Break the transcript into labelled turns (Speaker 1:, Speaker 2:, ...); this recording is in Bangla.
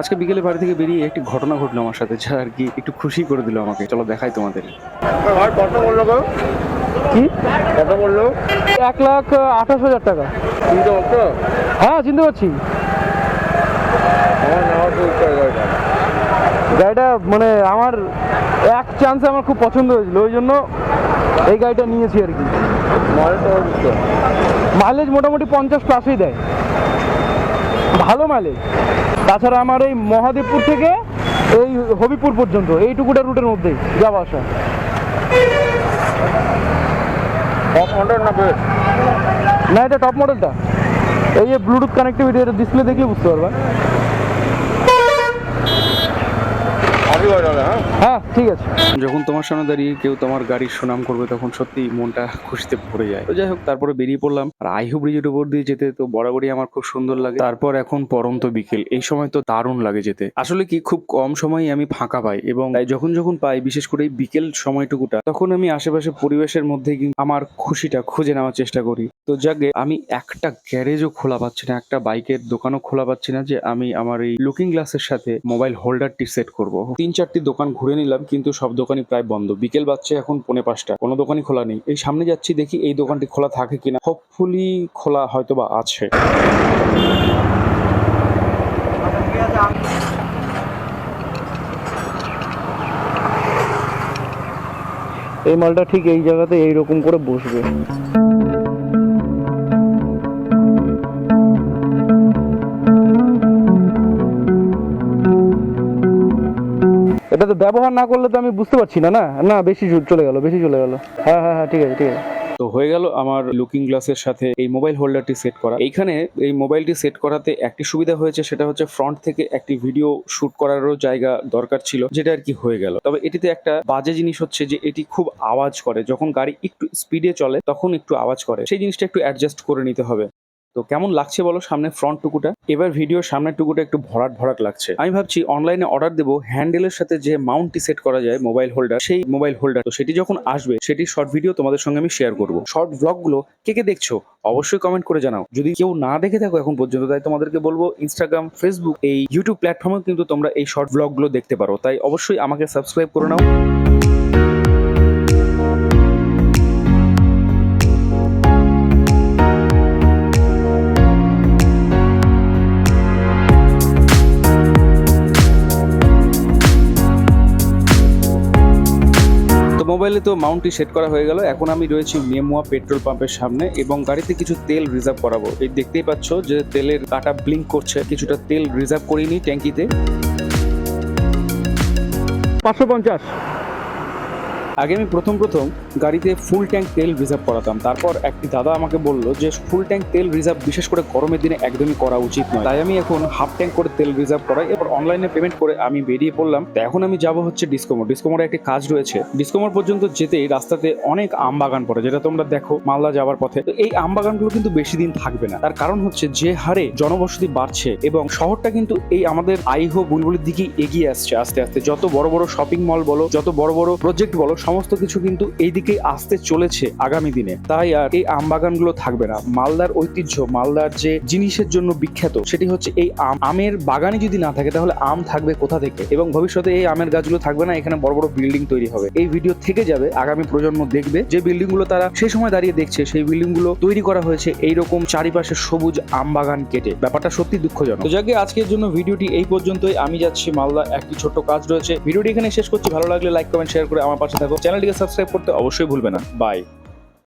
Speaker 1: আজকে বিকেলে বাড়ি থেকে বেরিয়ে একটি ঘটনা ঘটলো আমার সাথে যা আর কি একটু খুশি করে দিল আমাকে। চলো দেখাই তোমাদের।
Speaker 2: কত বলল গো
Speaker 3: কি?
Speaker 2: কত বলল?
Speaker 3: এক লাখ আঠাশ হাজার টাকা।
Speaker 2: চিনতে পারছ?
Speaker 3: হ্যাঁ চিনতে পারছি।
Speaker 2: গাড়িটা।
Speaker 3: মানে আমার এক চান্সে আমার খুব পছন্দ হয়েছিল ওই জন্য এই গাড়িটা নিয়েছি আর কি। মাইলেজ মোটামুটি পঞ্চাশ প্লাসই দেয়। ভালো মাইলেজ। তাছাড়া আমার এই মহাদেবপুর থেকে এই হবিপুর পর্যন্ত এইটুকুটা রুটের মধ্যেই যাওয়া আসা।
Speaker 2: টপ মডেল না
Speaker 3: না এটা টপ মডেলটা এই যে ব্লুটুথ কানেক্টিভিটি এটা ডিসপ্লে দেখলে বুঝতে পারবা
Speaker 2: হ্যাঁ?
Speaker 3: হ্যাঁ ঠিক আছে।
Speaker 1: যখন তোমার সামনে দাঁড়িয়ে কেউ তোমার গাড়ির সুনাম করবে, তখন সত্যি মনটা খুশিতে ভরে যায়। তো যাই হোক, তারপরে বেরিয়ে পড়লাম। আর আইহু ব্রিজের উপর দিয়ে যেতে তো বরাবরই আমার খুব সুন্দর লাগে। তারপর এখন পরন্ত বিকেল। এই সময় তো দারুণ লাগে যেতে। আসলে কি, খুব কম সময়ই আমি ফাঁকা পাই এবং যখন যখন পাই, বিশেষ করে বিকেল সময়টুকুটা, তখন আমি আশেপাশে পরিবেশের মধ্যে আমার খুশিটা খুঁজে নেওয়ার চেষ্টা করি। তো যাকে, আমি একটা গ্যারেজও খোলা পাচ্ছি না, একটা বাইকের দোকানও খোলা পাচ্ছি না যে আমি আমার এই লুকিং গ্লাসের সাথে মোবাইল হোল্ডারটি সেট করব। তিন চারটি দোকান ঘুরে নিলাম, কিন্তু সব দোকানই প্রায় বন্ধ। বিকেল বাচ্চা এখন পৌনে পাঁচটা। কোনো দোকানই খোলা নেই। এই সামনে যাচ্ছি, দেখি এই দোকানটি খোলা থাকে কিনা। হোপফুলি খোলা হয়তো বা আছে।
Speaker 3: এই মালটা ঠিক এই জায়গাতে এইরকম করে বসবে। এটা তো ব্যবহার না করলে তো আমি বুঝতে পারছি না না? না, বেশি চলে গেল, বেশি চলে গেল। হ্যাঁ হ্যাঁ হ্যাঁ ঠিক আছে ঠিক আছে।
Speaker 1: তো হয়ে গেল আমার লুকিং গ্লাসের সাথে এই মোবাইল হোল্ডারটি সেট করা। এইখানে এই মোবাইলটি সেট করাতে একটি সুবিধা হয়েছে, সেটা হচ্ছে ফ্রন্ট থেকে একটি ভিডিও শুট করারও জায়গা দরকার ছিল, যেটা আর কি হয়ে গেল। তবে এটিতে একটা বাজে জিনিস হচ্ছে যে, এটি খুব আওয়াজ করে। যখন গাড়ি একটু স্পিডে চলে, তখন একটু আওয়াজ করে। সেই জিনিসটা একটু অ্যাডজাস্ট করে নিতে হবে। তো কেমন লাগছে বলো সামনে ফ্রন্ট টুকুটা? এবার ভিডিও সামনের টুকুটা একটু ভরাট ভরাট লাগছে। আমি ভাবছি অনলাইনে অর্ডার দেবো হ্যান্ডেলের সাথে যে মাউন্টটি সেট করা যায় মোবাইল হোল্ডার সেই মোবাইল হোল্ডার তো সেটি যখন আসবে সেটি শর্ট ভিডিও তোমাদের সঙ্গে আমি শেয়ার করব। শর্ট ব্লগগুলো কে কে দেখছ, অবশ্যই কমেন্ট করে জানাও। যদি কেউ না দেখে থাকো এখন পর্যন্ত, তাই তোমাদেরকে বলব ইনস্টাগ্রাম ফেসবুক এই ইউটিউব প্ল্যাটফর্মেও কিন্তু তোমরা এই শর্ট ব্লগগুলো দেখতে পারো। তাই অবশ্যই আমাকে সাবস্ক্রাইব করে নাও। মোবাইলে তো মাউন্টটি সেট করা হয়ে গেল। এখন আমি রয়েছি মেমুয়া পেট্রোল পাম্পের সামনে এবং গাড়িতে কিছু তেল রিজার্ভ করাবো। এই দেখতেই পাচ্ছ যে তেলের কাটা ব্লিঙ্ক করছে। কিছুটা তেল রিজার্ভ করিনি ট্যাঙ্কিতে।
Speaker 3: পাঁচশো পঞ্চাশ।
Speaker 1: আগে আমি প্রথম প্রথম গাড়িতে ফুল ট্যাঙ্ক তেল রিজার্ভ করাতাম। তারপর একটি দাদা আমাকে বলল যে ফুল ট্যাঙ্ক তেল রিজার্ভ বিশেষ করে গরমের দিনে একদমই করা উচিত নয়। তাই আমি এখন হাফ ট্যাঙ্ক করে তেল রিজার্ভ করাই। এরপর অনলাইনে পেমেন্ট করে আমি বেরিয়ে পড়লাম। তো এখন আমি যাব হচ্ছে ডিসকোমোর ডিসকোমোর একটি কাজ রয়েছে। ডিসকোমোর পর্যন্ত যেতেই রাস্তাতে অনেক আম বাগান পড়ে, যেটা তোমরা দেখো মালদা যাওয়ার পথে। তো এই আম বাগানগুলো কিন্তু বেশি দিন থাকবে না। তার কারণ হচ্ছে যে হারে জনবসতি বাড়ছে এবং শহরটা কিন্তু এই আমাদের আইহো বুলবুলির দিকেই এগিয়ে আসছে আস্তে আস্তে। যত বড় বড় শপিং মল বলো, যত বড় বড় প্রজেক্ট বলো সমস্ত কিছু কিন্তু এই দিকেই আসতে চলেছে আগামী দিনে। তাই আর এই আম বাগানগুলো থাকবে না। মালদার ঐতিহ্য, মালদার যে জিনিসের জন্য বিখ্যাত, সেটি হচ্ছে এই আম। আমের বাগানে যদি না থাকে, তাহলে আম থাকবে কোথা থেকে? এবং ভবিষ্যতে এই আমের গাছগুলো থাকবে না, এখানে বড় বড় বিল্ডিং তৈরি হবে। এই ভিডিও থেকে যাবে, আগামী প্রজন্ম দেখবে যে বিল্ডিংগুলো তারা সেই সময় দাঁড়িয়ে দেখছে, সেই বিল্ডিংগুলো তৈরি করা হয়েছে এইরকম চারিপাশে সবুজ আম বাগান কেটে। ব্যাপারটা সত্যি দুঃখজনক। তো যাকে আজকের জন্য ভিডিওটি এই পর্যন্তই, আমি যাচ্ছি মালদা একটি ছোট্ট কাজ রয়েছে। ভিডিওটি এখানে শেষ করছি। ভালো লাগলে লাইক কমেন্ট শেয়ার করে আমার পাশে থাকো। চ্যানেলটিকে সাবস্ক্রাইব করতে অবশ্যই ভুলবে না। বাই।